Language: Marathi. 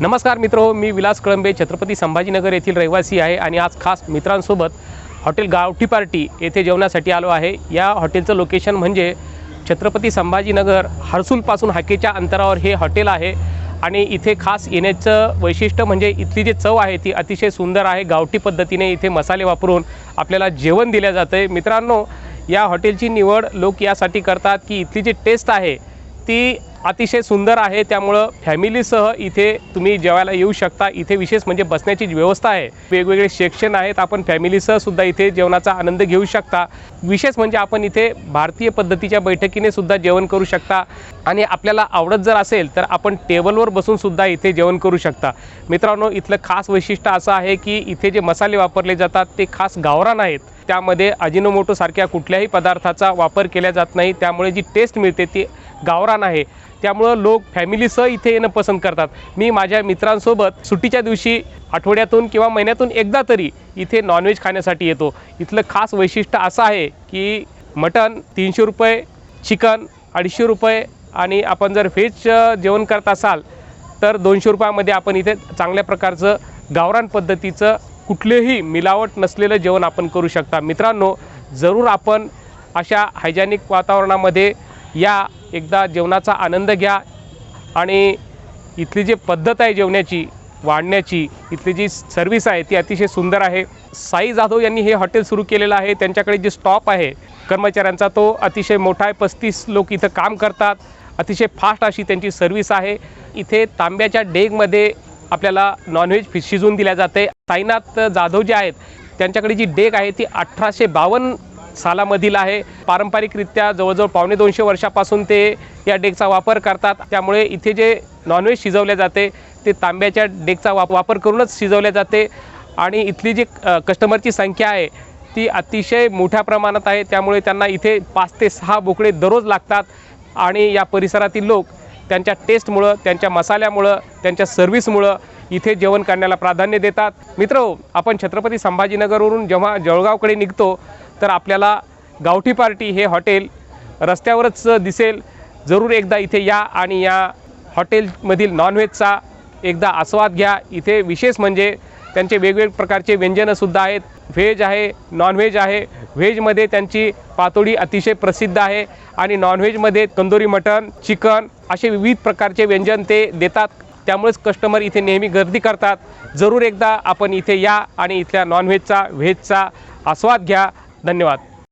नमस्कार मित्र मी विलास कळंबे छत्रपती संभाजीनगर येथील रहिवासी आहे आणि आज खास मित्रांसोबत हॉटेल गावठी पार्टी येथे जेवणासाठी आलो आहे. या हॉटेलचं लोकेशन म्हणजे छत्रपती संभाजीनगर हर्सूलपासून हाकेच्या अंतरावर हे हॉटेल आहे आणि इथे खास येण्याचं वैशिष्ट्य म्हणजे इथली जी चव आहे ती अतिशय सुंदर आहे. गावठी पद्धतीने इथे मसाले वापरून आपल्याला जेवण दिलं जातं आहे मित्रांनो या हॉटेलची निवड लोक यासाठी करतात की इथली जी टेस्ट आहे ती अतिशय सुंदर आहे. त्यामुळं फॅमिलीसह इथे तुम्ही जेवायला येऊ शकता. इथे विशेष म्हणजे बसण्याची जी व्यवस्था आहे वेगवेगळे सेक्शन आहेत. आपण फॅमिलीसह सुद्धा इथे जेवणाचा आनंद घेऊ शकता. विशेष म्हणजे आपण इथे भारतीय पद्धतीच्या बैठकीने सुद्धा जेवण करू शकता. आणि आपल्याला आवडत जर असेल तर आपण टेबलवर बसून सुद्धा इथे जेवण करू शकता. मित्रांनो इथलं खास वैशिष्ट्य असं आहे की इथे जे मसाले वापरले जातात ते खास गावरान आहेत. त्यामध्ये अजिनोमोटोसारख्या कुठल्याही पदार्थाचा वापर केला जात नाही. त्यामुळे जी टेस्ट मिळते ती गावरान आहे. त्यामुळं लोक फॅमिलीसह इथे येणं पसंत करतात. मी माझ्या मित्रांसोबत सुट्टीच्या दिवशी आठवड्यातून किंवा महिन्यातून एकदा तरी इथे नॉनव्हेज खाण्यासाठी येतो. इथलं खास वैशिष्ट्य असं आहे की मटन तीनशे रुपये चिकन अडीचशे रुपये आणि आपण जर व्हेज जेवण करत असाल तर दोनशे रुपयामध्ये आपण इथे चांगल्या प्रकारचं गावरान पद्धतीचं कुठलेही मिलावट नसलेलं जेवण आपण करू शकता. मित्रांनो जरूर आपण अशा हायजॅनिक वातावरणामध्ये या एकदा जेवणाचा आनंद घ्या. आणि इथली जी पद्धत आहे जेवण्याची वाढण्याची इथली जी सर्व्हिस आहे ती अतिशय सुंदर आहे. साई जाधव यांनी हे हॉटेल सुरू केलेलं आहे. त्यांच्याकडे जे स्टॉप आहे कर्मचाऱ्यांचा तो अतिशय मोठा आहे. पस्तीस लोक इथं काम करतात. अतिशय फास्ट अशी त्यांची सर्व्हिस आहे. इथे तांब्याच्या डेगमध्ये आपल्याला नॉनव्हेज फिश शिजवून दिल्या जाते. साईनाथ जाधव जे आहेत त्यांच्याकडे जी डेग आहे ती अठराशे बावन्न सालामधील आहे. पारंपरिकरित्या जवळजवळ पावणे दोनशे वर्षापासून ते या डेकचा वापर करतात. त्यामुळे इथे जे नॉनव्हेज शिजवले जाते ते तांब्याच्या डेकचा वाप वापर करूनच शिजवले जाते. आणि इथली जी कस्टमरची संख्या आहे ती अतिशय मोठ्या प्रमाणात आहे. त्यामुळे त्यांना इथे पाच ते सहा बोकडे दररोज लागतात. आणि या परिसरातील लोक त्यांच्या टेस्टमुळं त्यांच्या मसाल्यामुळं त्यांच्या सर्व्हिसमुळं इथे जेवण करण्याला प्राधान्य देतात. मित्र आपण छत्रपती संभाजीनगरवरून जेव्हा जळगावकडे निघतो तर आपल्याला गावठी पार्टी हे हॉटेल रस्त्यावरच दिसेल. जरूर एकदा इथे या आणि या हॉटेलमधील नॉनव्हेजचा एकदा आस्वाद घ्या. इथे विशेष म्हणजे त्यांचे वेगवेगळे प्रकारचे व्यंजनंसुद्धा आहेत. व्हेज आहे नॉनव्हेज आहे. व्हेजमध्ये त्यांची पातोडी अतिशय प्रसिद्ध आहे. आणि नॉनव्हेजमध्ये तंदुरी मटन चिकन असे विविध प्रकारचे व्यंजन ते देतात. त्यामुळेच कस्टमर इथे नेहमी गर्दी करतात. जरूर एकदा आपण इथे या आणि इथल्या नॉनव्हेजचा व्हेजचा आस्वाद घ्या. धन्यवाद.